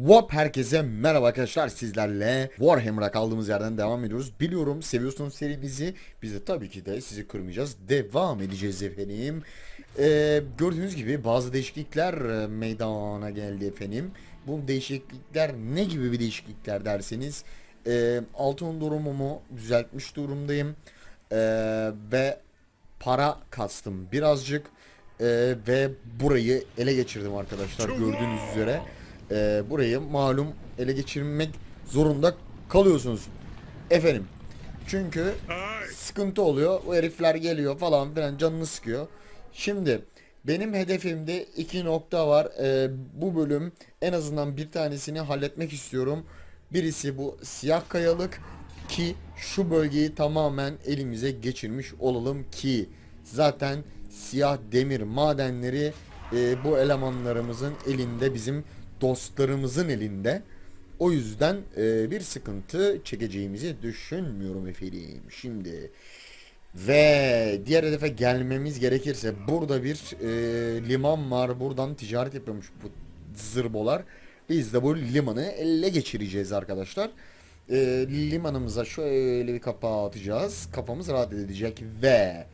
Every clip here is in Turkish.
Wop herkese merhaba arkadaşlar sizlerle Warhammer'a kaldığımız yerden devam ediyoruz. Biliyorum seviyorsunuz serimizi. Biz de tabii ki de sizi kırmayacağız. Devam edeceğiz efendim. Ee, gördüğünüz gibi bazı değişiklikler e, meydana geldi efendim. Bu değişiklikler ne gibi bir değişiklikler derseniz e, altın durumumu düzeltmiş durumdayım. E, ve para kastım birazcık. E, ve burayı ele geçirdim arkadaşlar gördüğünüz üzere e, burayı malum ele geçirmek zorunda kalıyorsunuz. Efendim. Çünkü sıkıntı oluyor. O herifler geliyor falan filan canını sıkıyor. Şimdi benim hedefimde iki nokta var. E, bu bölüm en azından bir tanesini halletmek istiyorum. Birisi bu siyah kayalık ki şu bölgeyi tamamen elimize geçirmiş olalım ki zaten siyah demir madenleri e, bu elemanlarımızın elinde bizim dostlarımızın elinde. O yüzden e, bir sıkıntı çekeceğimizi düşünmüyorum efendim. Şimdi ve diğer hedefe gelmemiz gerekirse burada bir e, liman var. Buradan ticaret yapıyormuş bu zırbolar. Biz de bu limanı ele geçireceğiz arkadaşlar. E, limanımıza şöyle bir kapağı atacağız. Kafamız rahat edecek ve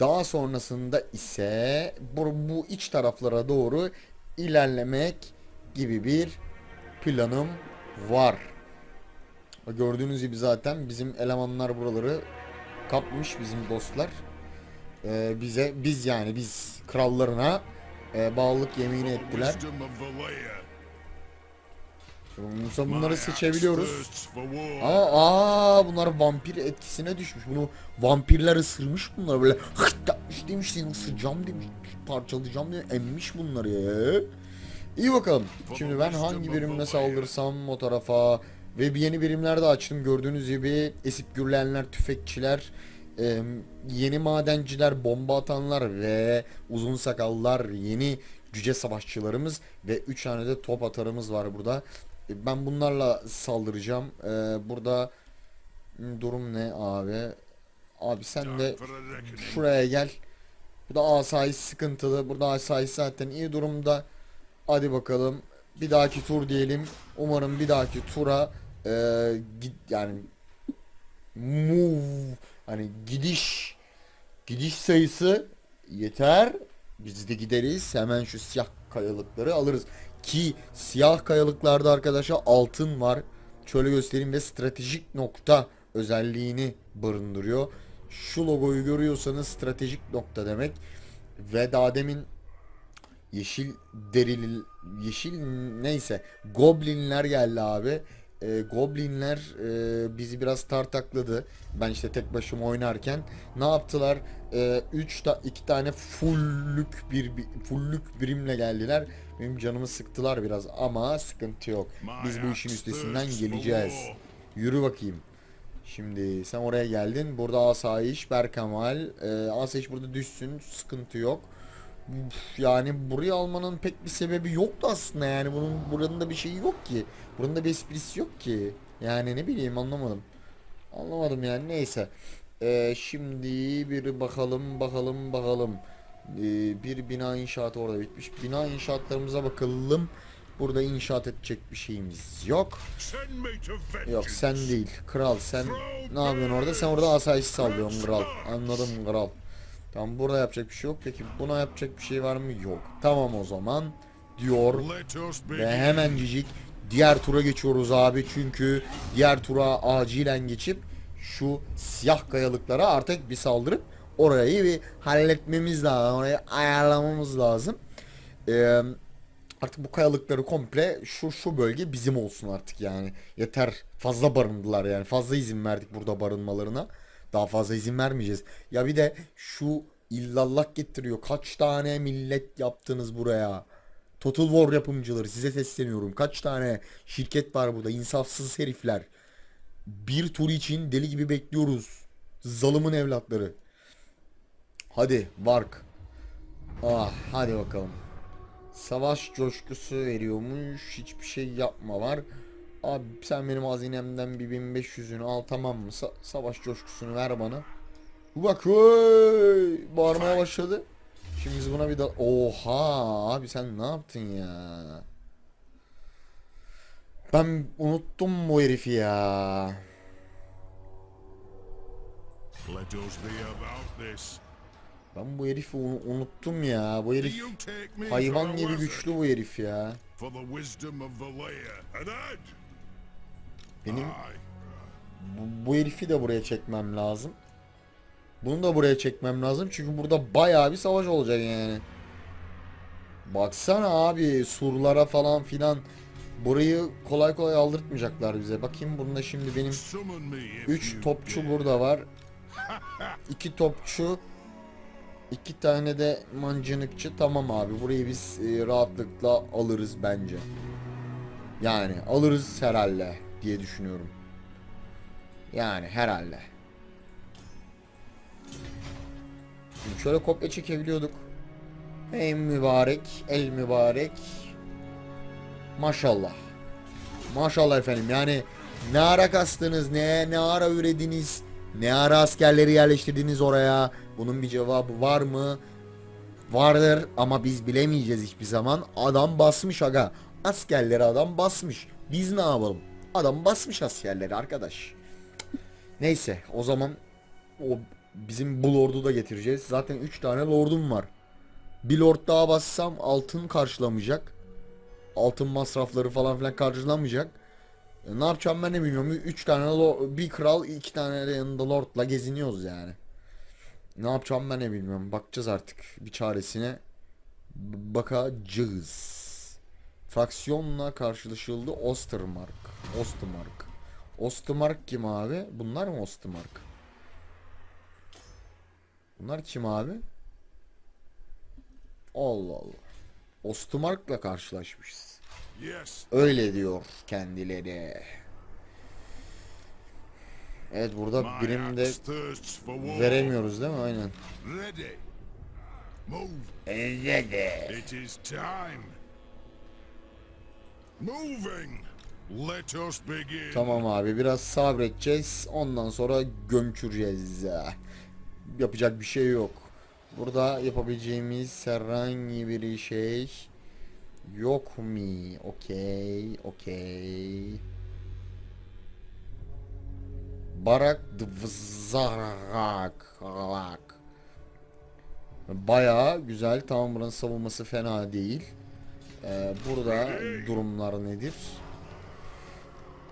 daha sonrasında ise bu, bu iç taraflara doğru ilerlemek gibi bir planım var. Gördüğünüz gibi zaten bizim elemanlar buraları kapmış bizim dostlar. Ee, bize biz yani biz krallarına e, bağlılık yemini ettiler. Musa bunları seçebiliyoruz. Aa, aa bunlar vampir etkisine düşmüş. Bunu vampirler ısırmış bunlar böyle hırt yapmış demiş seni ısıracağım demiş parçalayacağım diye emmiş bunları ya. İyi bakalım. Şimdi ben hangi birimle saldırsam o tarafa ve bir yeni birimler de açtım. Gördüğünüz gibi esip gürleyenler, tüfekçiler, e, yeni madenciler, bomba atanlar ve uzun sakallar, yeni cüce savaşçılarımız ve 3 tane de top atarımız var burada. E, Ben bunlarla saldıracağım. E, burada hmm, durum ne abi? Abi sen de şuraya gel. Bu da asayiş sıkıntılı. Burada asayiş zaten iyi durumda. Hadi bakalım. Bir dahaki tur diyelim. Umarım bir dahaki tura e, git yani move hani gidiş gidiş sayısı yeter. Biz de gideriz. Hemen şu siyah kayalıkları alırız. Ki siyah kayalıklarda arkadaşlar altın var. Şöyle göstereyim ve stratejik nokta özelliğini barındırıyor. Şu logoyu görüyorsanız stratejik nokta demek. Ve daha demin yeşil derili yeşil neyse goblinler geldi abi. Ee, goblinler e, bizi biraz tartakladı. Ben işte tek başıma oynarken ne yaptılar? 3 ta 2 tane fullük bir fullük birimle geldiler. Benim canımı sıktılar biraz ama sıkıntı yok. Biz bu işin üstesinden geleceğiz. Yürü bakayım. Şimdi sen oraya geldin. Burada asayiş, Berkamal. Ee, asayiş burada düşsün. Sıkıntı yok. Yani burayı almanın pek bir sebebi yoktu aslında yani bunun buranın da bir şeyi yok ki. Buranın da bir esprisi yok ki. Yani ne bileyim anlamadım. Anlamadım yani neyse. Ee, şimdi bir bakalım bakalım bakalım. Ee, bir bina inşaatı orada bitmiş. Bina inşaatlarımıza bakalım. Burada inşaat edecek bir şeyimiz yok. Yok sen değil. Kral sen ne yapıyorsun orada? Sen orada asayiş sallıyorsun kral. Anladım kral. Tamam burada yapacak bir şey yok. Peki buna yapacak bir şey var mı? Yok. Tamam o zaman diyor. Ve begin. hemencik diğer tura geçiyoruz abi. Çünkü diğer tura acilen geçip şu siyah kayalıklara artık bir saldırıp orayı bir halletmemiz lazım. Orayı ayarlamamız lazım. Eee artık bu kayalıkları komple şu şu bölge bizim olsun artık yani. Yeter fazla barındılar yani. Fazla izin verdik burada barınmalarına. Daha fazla izin vermeyeceğiz. Ya bir de şu illallah getiriyor. Kaç tane millet yaptınız buraya? Total War yapımcıları size sesleniyorum. Kaç tane şirket var burada? insafsız herifler. Bir tur için deli gibi bekliyoruz. Zalımın evlatları. Hadi Vark. Ah hadi bakalım. Savaş coşkusu veriyormuş. Hiçbir şey yapma var. Abi sen benim hazinemden bir 1500'ünü al tamam mı? Sa- savaş coşkusunu ver bana. Bak oy, bağırmaya başladı. Şimdi biz buna bir da... Oha abi sen ne yaptın ya? Ben unuttum bu herifi ya. Let us be about this. Ben bu herifi unu- unuttum ya. Bu herif hayvan gibi güçlü bu herif ya. Benim bu, bu herifi de buraya çekmem lazım. Bunu da buraya çekmem lazım çünkü burada bayağı bir savaş olacak yani. Baksana abi surlara falan filan burayı kolay kolay aldırtmayacaklar bize. Bakayım bunda şimdi benim Summon me if 3 you topçu burada var. 2 topçu. 2 tane de mancınıkçı. Tamam abi burayı biz e, rahatlıkla alırız bence. Yani alırız herhalde diye düşünüyorum. Yani herhalde. Şimdi şöyle kopya çekebiliyorduk. Ey mübarek, el mübarek. Maşallah. Maşallah efendim yani ne ara kastınız ne ne ara ürediniz ne ara askerleri yerleştirdiniz oraya bunun bir cevabı var mı? Vardır ama biz bilemeyeceğiz hiçbir zaman. Adam basmış aga. Askerleri adam basmış. Biz ne yapalım? Adam basmış askerleri arkadaş. Neyse o zaman o bizim bu lordu da getireceğiz. Zaten 3 tane lordum var. Bir lord daha bassam altın karşılamayacak. Altın masrafları falan filan karşılamayacak. E, Ne yapacağım ben de bilmiyorum. 3 tane lo- bir kral, iki tane de yanında lordla geziniyoruz yani. Ne yapacağım ben de bilmiyorum. Bakacağız artık bir çaresine. B- bakacağız. Fraksiyonla karşılaşıldı Ostermark. Ostermark. Ostermark kim abi? Bunlar mı Ostermark? Bunlar kim abi? Allah Allah. Ostermark'la karşılaşmışız. Yes. Öyle diyor kendileri. Evet burada birim de veremiyoruz değil mi? Aynen. Ready. Move. Evet. It is time. Moving. Tamam abi biraz sabredeceğiz. Ondan sonra gömçüreceğiz. Yapacak bir şey yok. Burada yapabileceğimiz herhangi bir şey yok mu? Okey, okey. Barak Dvzarak. Bayağı güzel. Tamam buranın savunması fena değil. Ee, burada durumlar nedir?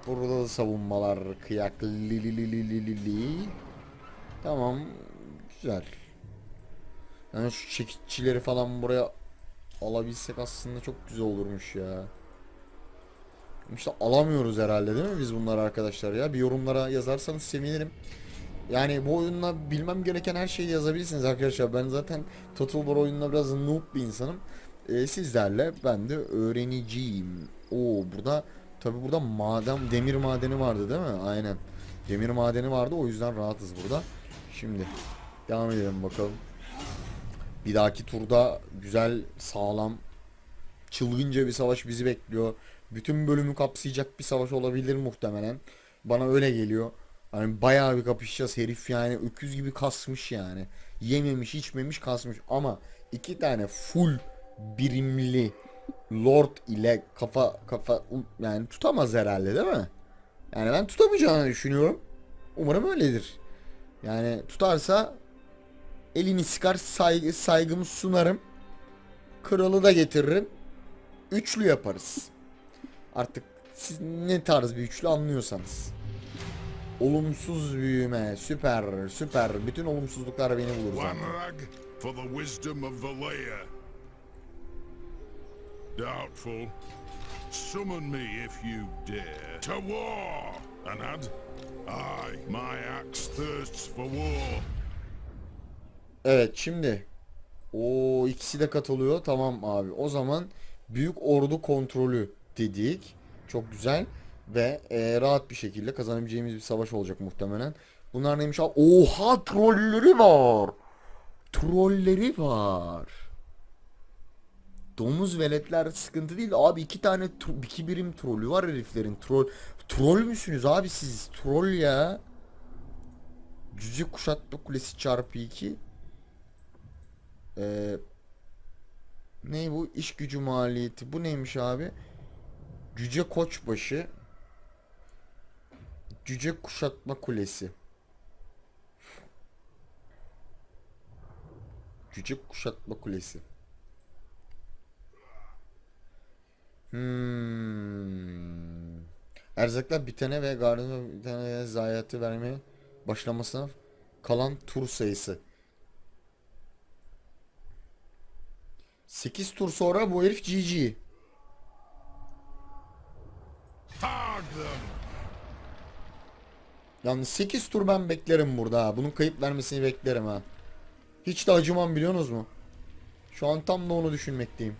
Burada da savunmalar kıyak li li li li li li. Tamam. Güzel. Yani şu çekiççileri falan buraya alabilsek aslında çok güzel olurmuş ya. İşte alamıyoruz herhalde değil mi biz bunları arkadaşlar ya? Bir yorumlara yazarsanız sevinirim. Yani bu oyunla bilmem gereken her şeyi yazabilirsiniz arkadaşlar. Ben zaten Total War oyununa biraz noob bir insanım. Ee, sizlerle ben de öğreneceğim. Oo burada tabi burada maden demir madeni vardı değil mi? Aynen. Demir madeni vardı o yüzden rahatız burada. Şimdi devam edelim bakalım. Bir dahaki turda güzel sağlam çılgınca bir savaş bizi bekliyor. Bütün bölümü kapsayacak bir savaş olabilir muhtemelen. Bana öyle geliyor. Hani bayağı bir kapışacağız herif yani öküz gibi kasmış yani. Yememiş içmemiş kasmış ama iki tane full birimli lord ile kafa kafa yani tutamaz herhalde değil mi? Yani ben tutamayacağını düşünüyorum. Umarım öyledir. Yani tutarsa elini sıkar saygı, saygımı sunarım. Kralı da getiririm. Üçlü yaparız. Artık siz ne tarz bir üçlü anlıyorsanız. Olumsuz büyüme, süper, süper. Bütün olumsuzluklar beni bulur zaten. Doubtful. Summon me if you dare. To war, Anad. Aye, my axe thirsts for war. Evet şimdi o ikisi de katılıyor. Tamam abi. O zaman büyük ordu kontrolü dedik. Çok güzel ve e, rahat bir şekilde kazanabileceğimiz bir savaş olacak muhtemelen. Bunlar neymiş abi? Oha trolleri var. Trolleri var. Domuz veletler sıkıntı değil abi iki tane iki birim trolü var heriflerin. Troll troll müsünüz abi siz? Troll ya. Cüce kuşatma kulesi çarpı 2 ee, ne bu? İş gücü maliyeti. Bu neymiş abi? Cüce Koçbaşı. Cüce Kuşatma Kulesi. Cüce Kuşatma Kulesi. Hmm. Erzaklar bitene ve gardına bitene zayiatı vermeye başlamasına kalan tur sayısı. 8 tur sonra bu herif GG. Yani 8 tur ben beklerim burada ha. Bunun kayıp vermesini beklerim ha. Hiç de acımam biliyorsunuz mu? Şu an tam da onu düşünmekteyim.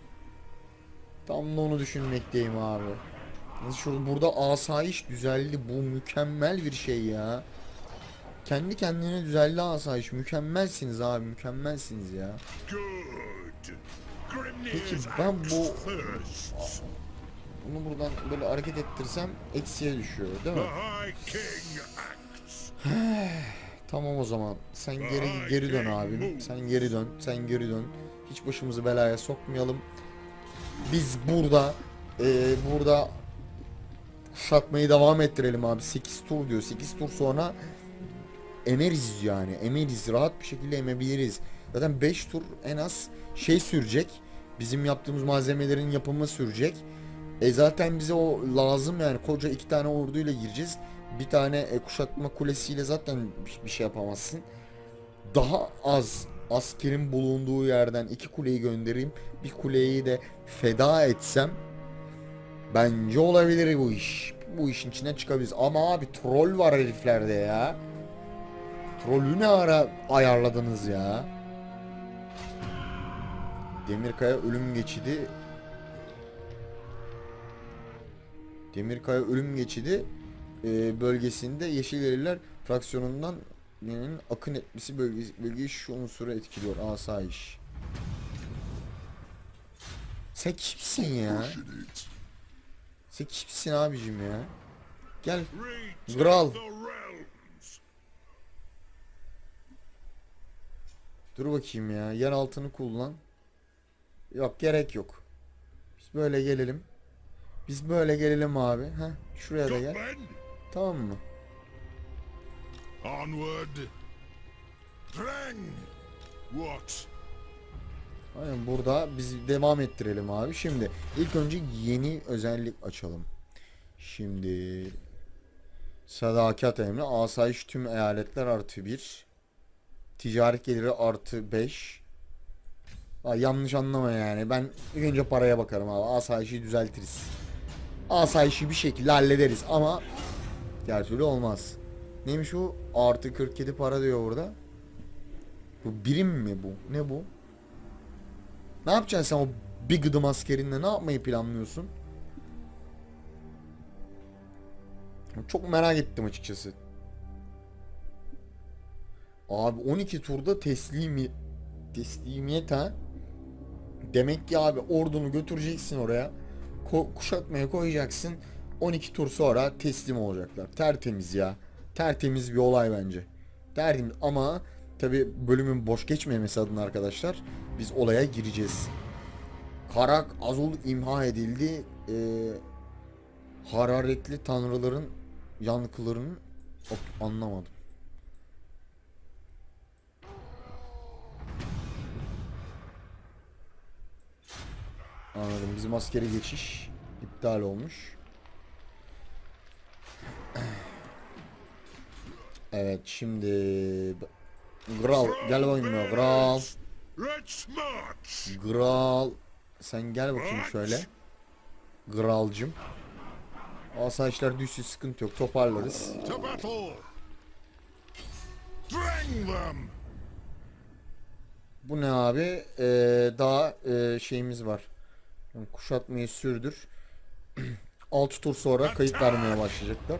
Tam da onu düşünmekteyim abi. Şu burada asayiş düzeldi. Bu mükemmel bir şey ya. Kendi kendine düzeldi asayiş. Mükemmelsiniz abi. Mükemmelsiniz ya. Peki ben bu bunu buradan böyle hareket ettirsem eksiye düşüyor değil mi? Tamam o zaman. Sen geri geri dön abim. Sen geri dön. Sen geri dön. Hiç başımızı belaya sokmayalım. Biz burada eee, burada kuşatmayı devam ettirelim abi. 8 tur diyor. 8 tur sonra emeriz yani. Emeriz. Rahat bir şekilde emebiliriz. Zaten 5 tur en az şey sürecek. Bizim yaptığımız malzemelerin yapımı sürecek. E zaten bize o lazım yani. Koca iki tane orduyla gireceğiz. Bir tane e, kuşatma kulesiyle zaten bir şey yapamazsın. Daha az askerin bulunduğu yerden iki kuleyi göndereyim. Bir kuleyi de feda etsem bence olabilir bu iş. Bu işin içinden çıkabiliriz. Ama abi troll var heriflerde ya. Trollü ne ara ayarladınız ya? Demirkaya ölüm geçidi Demirkaya ölüm geçidi e, bölgesinde Yeşileriler fraksiyonundan birinin akın etmesi bölgesi, bölgeyi şu unsuru etkiliyor. Asayiş. Sen kimsin ya? Sen kimsin abicim ya? Gel. Realms. Dur bakayım ya. Yer altını kullan. Yok gerek yok. Biz böyle gelelim. Biz böyle gelelim abi. Ha, şuraya da gel. Tamam mı? Onward. Drang. What? Aynen burada biz devam ettirelim abi. Şimdi ilk önce yeni özellik açalım. Şimdi sadakat emri asayiş tüm eyaletler artı 1 ticaret geliri artı 5 Aa, yanlış anlama yani ben ilk önce paraya bakarım abi asayişi düzeltiriz asayişi bir şekilde hallederiz ama diğer türlü olmaz neymiş o artı 47 para diyor burada bu birim mi bu ne bu ne yapacaksın sen o bir gıdım askerinle ne yapmayı planlıyorsun? Çok merak ettim açıkçası. Abi 12 turda teslimi teslimiyet ha. Demek ki abi ordunu götüreceksin oraya. Ko- kuşatmaya koyacaksın. 12 tur sonra teslim olacaklar. Tertemiz ya. Tertemiz bir olay bence. Tertemiz ama tabi bölümün boş geçmemesi adına arkadaşlar biz olaya gireceğiz. Karak Azul imha edildi. Ee, hararetli tanrıların yankılarının anlamadım. Anladım. Bizim askeri geçiş iptal olmuş. Evet şimdi Gral gel bakayım Gral. Gral sen gel bakayım şöyle. Gralcım. Asayişler düşsün sıkıntı yok toparlarız. Bu ne abi? Ee, daha ee, şeyimiz var. Kuşatmayı sürdür. 6 tur sonra kayıt vermeye başlayacaklar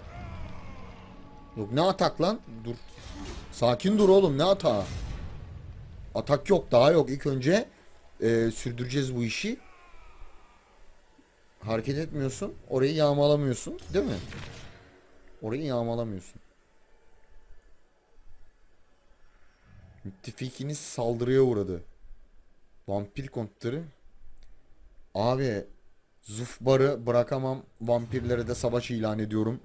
Yok ne atak lan dur Sakin dur oğlum ne atağı Atak yok daha yok ilk önce ee, sürdüreceğiz bu işi Hareket etmiyorsun orayı yağmalamıyorsun değil mi Orayı yağmalamıyorsun Müttefikiniz saldırıya uğradı. Vampir kontları. Abi Zufbar'ı bırakamam. Vampirlere de savaş ilan ediyorum.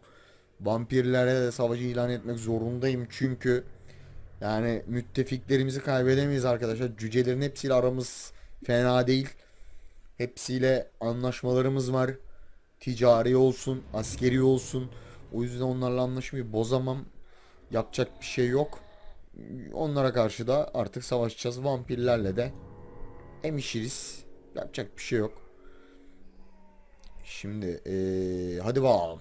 Vampirlere de savaş ilan etmek zorundayım çünkü yani müttefiklerimizi kaybedemeyiz arkadaşlar. Cücelerin hepsiyle aramız fena değil. Hepsiyle anlaşmalarımız var. Ticari olsun, askeri olsun. O yüzden onlarla anlaşmayı bozamam. Yapacak bir şey yok. Onlara karşı da artık savaşacağız. Vampirlerle de emişiriz. Yapacak bir şey yok. Şimdi eee hadi bakalım.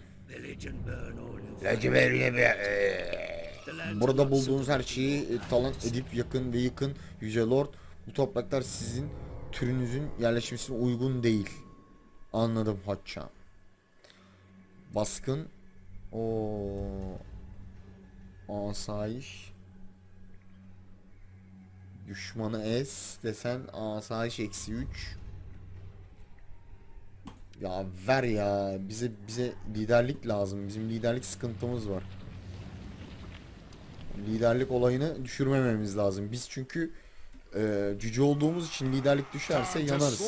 Burada bulduğunuz her şeyi e, talan edip yakın ve yıkın Yüce Lord. Bu topraklar sizin türünüzün yerleşmesine uygun değil. Anladım haçça. Baskın o asayiş düşmanı es desen asayiş eksi 3 ya ver ya. Bize bize liderlik lazım. Bizim liderlik sıkıntımız var. Liderlik olayını düşürmememiz lazım. Biz çünkü e, cüce olduğumuz için liderlik düşerse yanarız.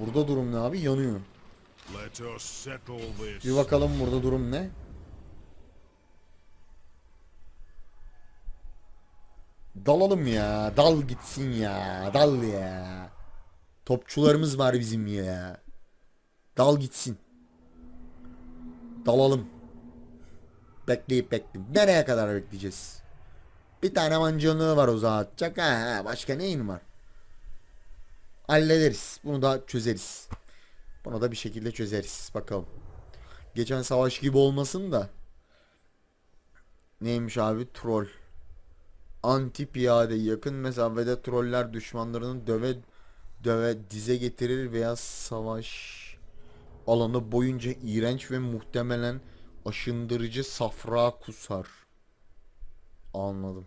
burada durum ne abi? Yanıyor. Bir bakalım burada durum ne Dalalım ya. Dal gitsin ya. Dal ya. Topçularımız var bizim ya. Dal gitsin. Dalalım. Bekleyip bekleyip. Nereye kadar bekleyeceğiz? Bir tane mancınığı var uzatacak. Ha, ha, başka neyin var? Hallederiz. Bunu da çözeriz. Bunu da bir şekilde çözeriz. Bakalım. Geçen savaş gibi olmasın da. Neymiş abi? Troll. Anti piyade yakın mesafede troller düşmanlarını döve döve dize getirir veya savaş alanı boyunca iğrenç ve muhtemelen aşındırıcı safra kusar. Anladım.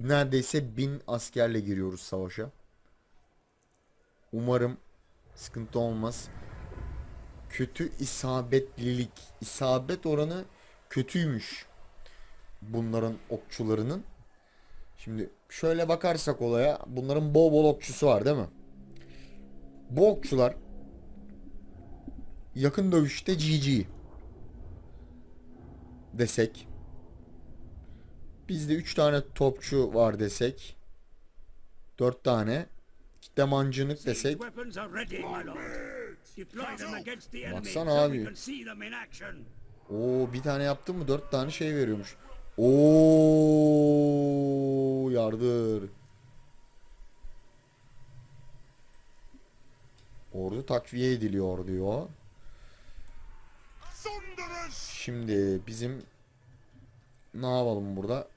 Neredeyse bin askerle giriyoruz savaşa. Umarım sıkıntı olmaz. Kötü isabetlilik. İsabet oranı kötüymüş bunların okçularının. Şimdi şöyle bakarsak olaya bunların bol bol okçusu var değil mi? Bu okçular yakın dövüşte GG desek bizde 3 tane topçu var desek 4 tane kitle mancınık desek Baksana abi. Oo bir tane yaptın mı 4 tane şey veriyormuş. Oo yardır. Ordu takviye ediliyor diyor. Şimdi bizim ne yapalım burada?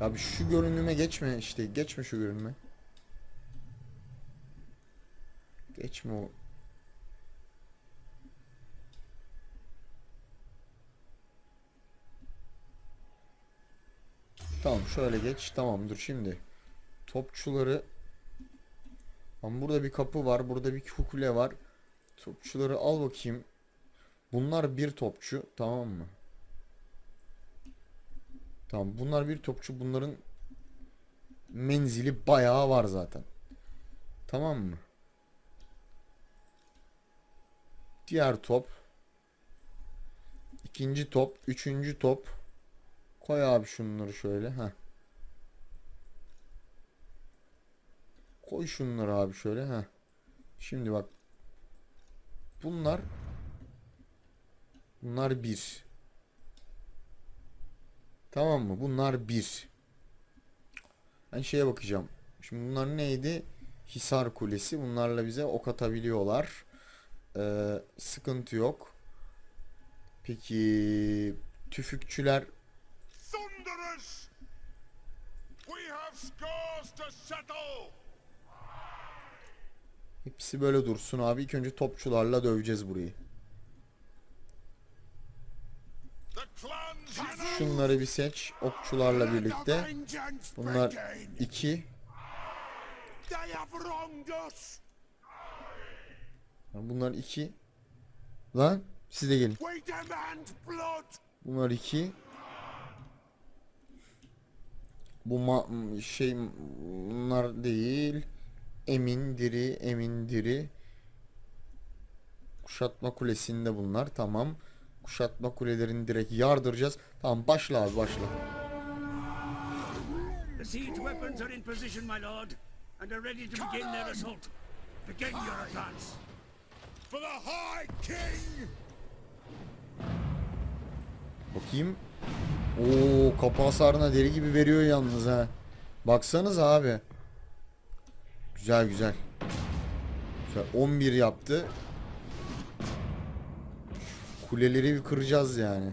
Abi şu görünüme geçme işte geçme şu görünüme. Geçme o. Tamam şöyle geç tamam dur şimdi. Topçuları Ama burada bir kapı var burada bir kule var. Topçuları al bakayım. Bunlar bir topçu tamam mı? Tamam bunlar bir topçu bunların menzili bayağı var zaten. Tamam mı? Diğer top. ikinci top. Üçüncü top. Koy abi şunları şöyle. ha. Koy şunları abi şöyle. ha. Şimdi bak. Bunlar Bunlar bir. Tamam mı? Bunlar bir. Ben şeye bakacağım. Şimdi bunlar neydi? Hisar Kulesi. Bunlarla bize ok atabiliyorlar. Ee, sıkıntı yok. Peki tüfükçüler hepsi böyle dursun abi. İlk önce topçularla döveceğiz burayı. Şunları bir seç. Okçularla birlikte. Bunlar iki. Bunlar iki. Lan siz de gelin. Bunlar iki. Bu ma şey bunlar değil. Emin diri, emin diri. Kuşatma kulesinde bunlar. Tamam. Kuşatma kulelerini direkt yardıracağız. Tamam başla abi başla. For the High King! Bakayım. Oo kapı hasarına deli gibi veriyor yalnız ha. Baksanız abi. Güzel güzel. Güzel 11 yaptı. Kuleleri bir kıracağız yani.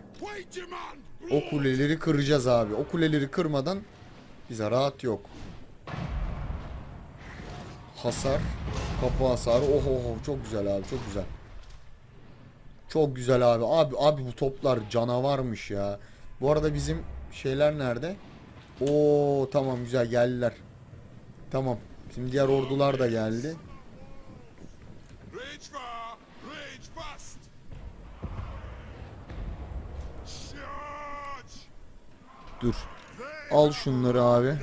O kuleleri kıracağız abi. O kuleleri kırmadan bize rahat yok. Hasar. Kapı hasarı. Oh oh oh çok güzel abi çok güzel. Çok güzel abi. Abi abi bu toplar canavarmış ya. Bu arada bizim şeyler nerede? Oo tamam güzel geldiler. Tamam. Şimdi diğer ordular da geldi. Dur. Al şunları abi.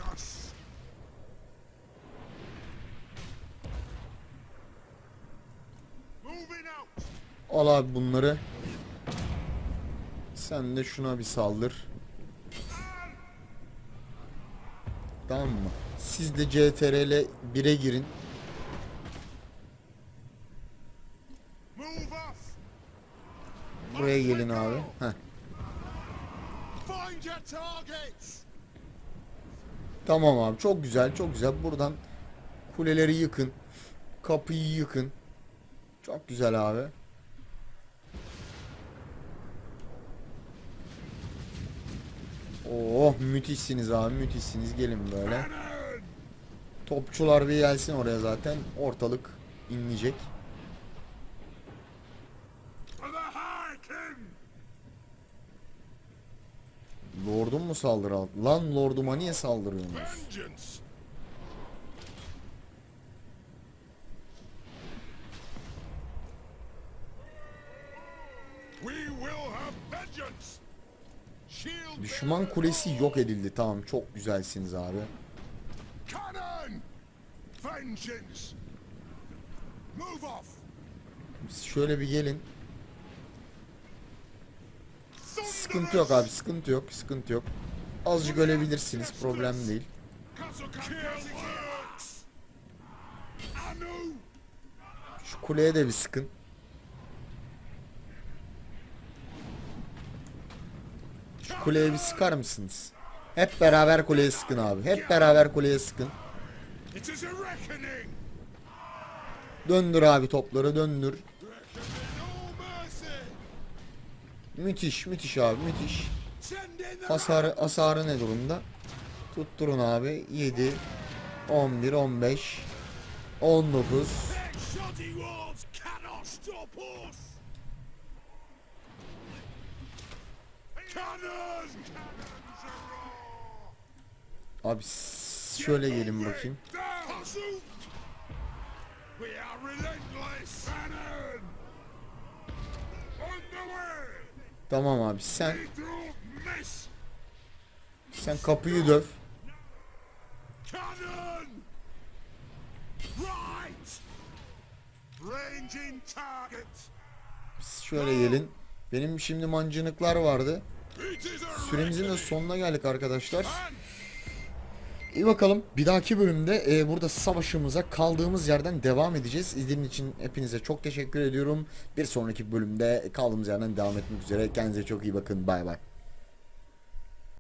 Al abi bunları. Sen de şuna bir saldır. Tamam mı? Siz de CTRL 1'e girin. Buraya gelin abi. Heh. Tamam abi çok güzel çok güzel. Buradan kuleleri yıkın. Kapıyı yıkın. Çok güzel abi. Oh müthişsiniz abi müthişsiniz gelin böyle. Topçular bir gelsin oraya zaten. Ortalık inleyecek. Lordum mu saldırı aldı? Lan lorduma niye saldırıyorsunuz? Düşman kulesi yok edildi. Tamam çok güzelsiniz abi. Siz Şöyle bir gelin. Sıkıntı yok abi sıkıntı yok sıkıntı yok. Azıcık ölebilirsiniz problem değil. Şu kuleye de bir sıkın. Kuleye bir sıkar mısınız? Hep beraber kuleye sıkın abi. Hep beraber kuleye sıkın. Döndür abi topları döndür. Müthiş müthiş abi müthiş. Hasarı, hasarı ne durumda? Tutturun abi. 7, 11, 15, 19. Abi şöyle gelin bakayım. Tamam abi sen sen kapıyı döv. Target! Şöyle gelin. Benim şimdi mancınıklar vardı. Süremizin de sonuna geldik arkadaşlar. İyi bakalım. Bir dahaki bölümde e, burada savaşımıza kaldığımız yerden devam edeceğiz. İzlediğiniz için hepinize çok teşekkür ediyorum. Bir sonraki bölümde kaldığımız yerden devam etmek üzere. Kendinize çok iyi bakın. Bay bay.